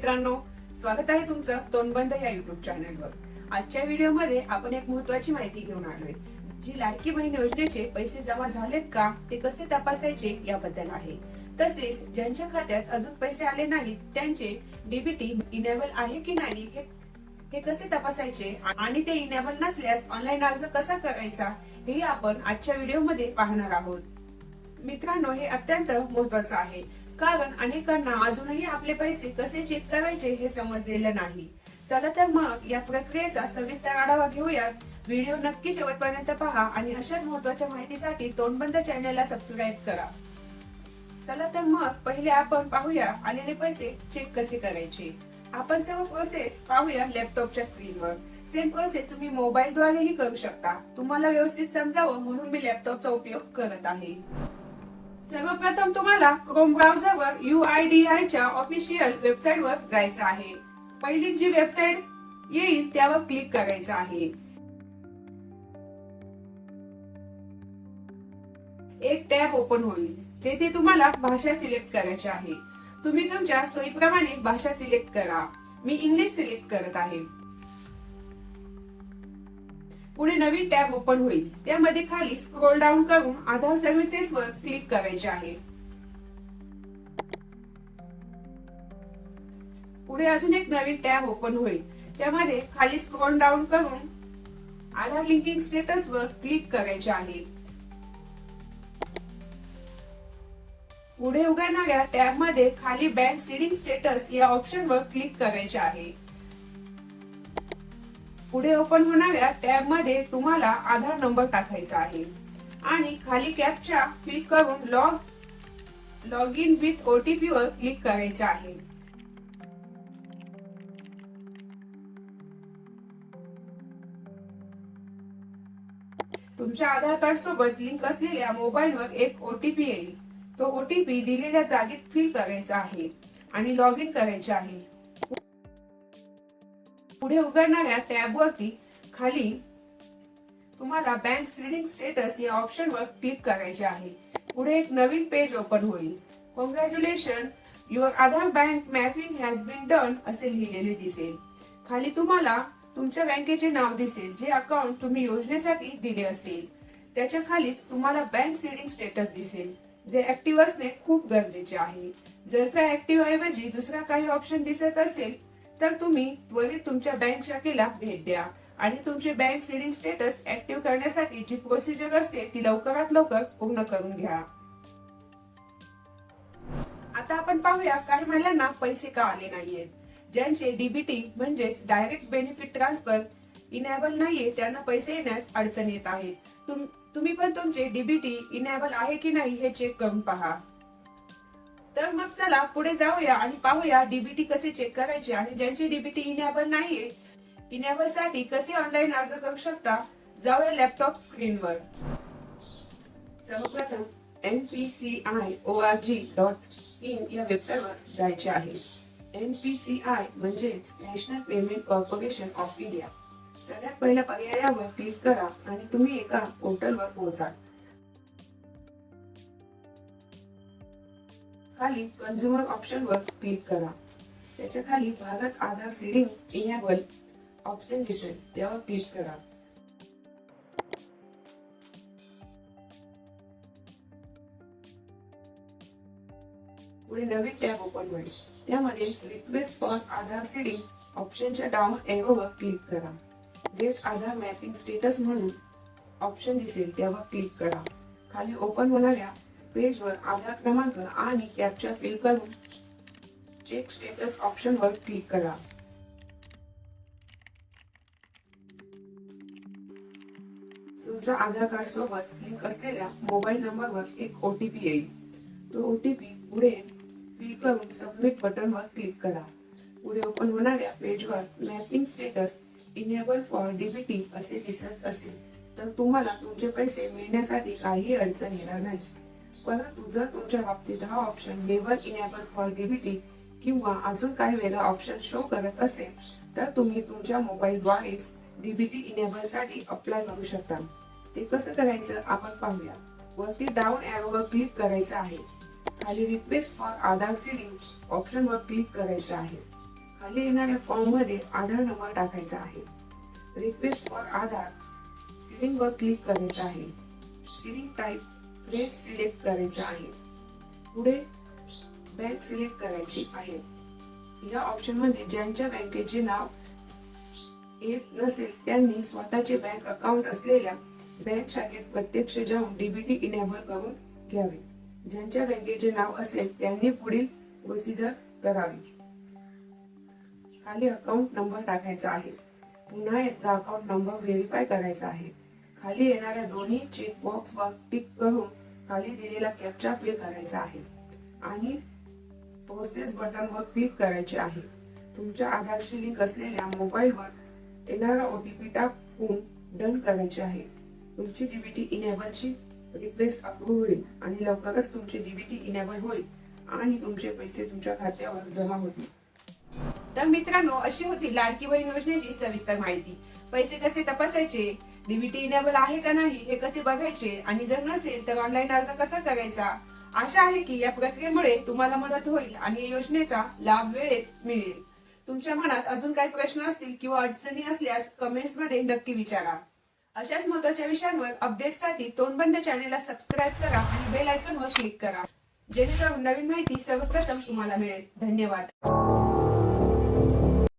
मित्रांनो स्वागत आहे तुमचं तोंडबंद या युट्यूब चॅनलवर आजच्या व्हिडिओमध्ये आपण एक महत्वाची माहिती घेऊन आलोय. जी लाडकी बहीण योजनेचे पैसे जमा झालेत का ते कसे तपासायचे याबद्दल आहे. तसेच ज्यांच्या खात्यात अजून पैसे आले नाहीत त्यांचे डीबीटी इनेबल आहे की नाही हे हे कसे तपासायचे आणि ते इनेबल नसल्यास ऑनलाईन अर्ज कसा करायचा हे आपण आजच्या व्हिडिओमध्ये पाहणार आहोत. मित्रांनो हे अत्यंत महत्वाचं आहे. कारण अनेकांना अजूनही आपले पैसे कसे चेक करायचे हे समजलेलं नाही. चला तर मग या प्रक्रियेचा सविस्तर आढावा घेऊयात. व्हिडिओ नक्की शेवटपर्यंत पहा आणि अशाच महत्त्वाच्या माहितीसाठी तोंडबंद चॅनलला सबस्क्राईब करा. चला तर मग पहिले आपण पाहूया आलेले पैसे चेक कसे करायचे. आपण सर्व प्रोसेस पाहूया लॅपटॉपच्या स्क्रीनवर सेम प्रोसेस तुम्ही मोबाईलद्वारेही करू शकता. तुम्हाला व्यवस्थित समजावं म्हणून मी लॅपटॉपचा उपयोग करत आहे. सर्वप्रथम तुम्हाला क्रोम ब्राउझरवर UIDI च्या ऑफिशियल वेबसाईटवर जायचं आहे. पहिली जी वेबसाईट येईल त्यावर क्लिक करायचं आहे. एक टॅब ओपन होईल. तेथे तुम्हाला भाषा सिलेक्ट करायची आहे. तुम्ही तुमच्या सोयीप्रमाणे भाषा सिलेक्ट करा. मी इंग्लिश सिलेक्ट करत आहे. पुढे नवीन टॅब ओपन होईल. त्यामध्ये खाली स्क्रोल डाऊन करून आधार सर्व्हिसेस वर क्लिक करायचे आहे. पुढे अजून एक नवीन टॅब ओपन होईल. त्यामध्ये खाली स्क्रोल डाऊन करून आधार लिंकिंग स्टेटस वर क्लिक करायचे आहे. पुढे उघडणाऱ्या टॅबमध्ये खाली बँक सिडिंग स्टेटस या ऑप्शन वर क्लिक करायचे आहे. पुढे ओपन होणाऱ्या टॅबमध्ये तुम्हाला आधार नंबर टाकायचा आहे. आणि खाली कॅपच्या क्लिक करून log log in with OTP वर क्लिक करायचे आहे. तुमच्या आधार कार्ड सोबत लिंक असलेल्या मोबाईल वर एक ओटीपी येईल. तो ओटीपी दिलेल्या जागेत फिल करायचा आहे आणि लॉग इन करायचे आहे. पुढे उघडणाऱ्या टॅब वरती खाली तुम्हाला बँक सीडिंग स्टेटस या ऑप्शन वर क्लिक करायचे आहे. पुढे एक नवीन पेज ओपन होईल. Congratulation your Aadhaar bank mapping has been done असे लिहिलेले दिसेल. खाली तुम्हाला तुमच्या बँकेचे नाव दिसेल जे अकाउंट तुम्ही योजनेसाठी दिले असेल. त्याच्या खालीच तुम्हाला बँक सीडिंग स्टेटस दिसेल जे ऍक्टिव्ह असणे खूप गरजेचे आहे. जर का ऍक्टिव्ह ऐवजी दुसरा काही ऑप्शन दिसत असेल तर तुम्ही त्वरित तुमच्या बँक शाखेला भेट द्या आणि तुमचे बँक सीडिंग स्टेटस ऍक्टिव्ह करण्यासाठी जी प्रोसिजर असते ती लवकरात लवकर पूर्ण करून घ्या. आता आपण पाहूया काही महिलांना पैसे का आले नाहीयेत. ज्यांचे डीबीटी म्हणजेच डायरेक्ट बेनिफिट ट्रान्सफर इनेबल नाहीये त्यांना पैसे येण्यात अडचण येत आहे तुम- तुम्ही पण तुमचे डीबीटी इनेबल आहे की नाही हे चेक करून पहा. तर मग चला पुढे जाऊया आणि पाहूया डीबीटी कसे चेक करायचे आणि ज्यांची डीबीटी इनेबल नाहीये इनेबलसाठी कसे ऑनलाईन अर्ज करू शकता जाऊया लॅपटॉप स्क्रीनवर सर्वप्रथम NPCI O R G dot in या वेबसाईटवर जायचे आहे. एनपीसीआय म्हणजेच national payment corporation of India सगळ्यात पहिल्या पर्यायावर क्लिक करा आणि तुम्ही एका पोर्टलवर पोहोचाल. खाली कन्झ्युमर ऑप्शन वर क्लिक करा. त्याच्याखाली Bharat Aadhaar seeding enable option दिसेल त्यावर क्लिक करा. पुढे नवीन टॅब ओपन होईल. त्यामध्ये रिक्वेस्ट फॉर आधार सीडिंग ऑप्शनच्या डाऊन एरोवर क्लिक करा. गेट आधार मॅपिंग स्टेटस म्हणून ऑप्शन दिसेल त्यावर क्लिक करा. खाली ओपन होणाऱ्या पेजवर आधार क्रमांक आणि कॅप्चर फिल करून चेक स्टेटस ऑप्शनवर क्लिक करा. तुमच्या आधार कार्ड सोबत लिंक असलेल्या मोबाईल नंबरवर एक ओटीपी येईल. तो ओटीपी पुढे फिल करून सबमिट बटनवर क्लिक करा. पुढे ओपन होणाऱ्या पेजवर mapping status enable for DBT असे दिसत असेल तर तुम्हाला तुमचे पैसे मिळण्यासाठी काही अडचण येणार नाही. परंतु जर तुमच्या बाबतीत हा ऑप्शन नेव्हर इनेबल फॉर किंवा अजून काही वेगळा ऑप्शन शो करत असेल तर तुम्ही तुमच्या मोबाईलद्वारेच डीबीटी इनेबलसाठी अप्लाय करू शकता. ते कसं करायचं आपण पाहूया. वरती डाऊन ॲरोवर क्लिक करायचं आहे. खाली रिक्वेस्ट फॉर आधार सीडिंग ऑप्शनवर क्लिक करायचं आहे. खाली येणाऱ्या फॉर्ममध्ये आधार नंबर टाकायचा आहे. रिक्वेस्ट फॉर आधार सिलिंग वर क्लिक करायचं आहे. सिलिंग टाईप फ्रेश सिलेक्ट करायचं आहे. पुढे बँक सिलेक्ट करायची आहे. या ऑप्शनमध्ये ज्यांच्या बँकेचे नाव येत नसेल त्यांनी स्वतःचे बँक अकाउंट असलेल्या बँक शाखेत प्रत्यक्ष जाऊन डीबीटी इनेबल करून घ्यावे. ज्यांच्या बँकेचे नाव असेल त्यांनी पुढील प्रोसिजर करावी. खाली अकाउंट नंबर टाकायचा आहे. पुन्हा एकदा अकाउंट नंबर व्हेरीफाय करायचा आहे. खाली येणाऱ्या दोन्ही चेक बॉक्स वर टिक करून खाली दिलेला कॅप्चा फिल करायचा आहे. आणि प्रोसेस बटन वर क्लिक करायचे आहे. तुमच्या आधारशी लिंक असलेल्या मोबाईल वर येणारा ओटीपी टाकून डन करायचे आहे. तुमची डीबीटी इनेबलची रिक्वेस्ट अप्रूव्ह होईल आणि लवकरच तुमचे डीबीटी इनेबल होईल आणि तुमचे पैसे तुमच्या खात्यावर जमा होतील. तर मित्रांनो अशी होती लाडकी बहीण योजनेची सविस्तर माहिती. पैसे कसे तपासायचे? डीबीटी इनेबल आहे का नाही हे कसे बघायचे? आणि जर नसेल तर ऑनलाईन अर्ज कसा करायचा? आशा आहे की या प्रक्रियेमुळे तुम्हाला मदत होईल आणि या योजनेचा लाभ वेळेत मिळेल. तुमच्या मनात अजून काही प्रश्न असतील किंवा अडचणी असल्यास कमेंट्समध्ये नक्की विचारा. अशाच महत्त्वाच्या विषयांवर अपडेटसाठी तोंडबंद चॅनेलला सबस्क्राईब करा आणि बेल आयकॉनवर क्लिक करा. जेणेकरून नवीन माहिती सर्वप्रथम तुम्हाला मिळेल. धन्यवाद.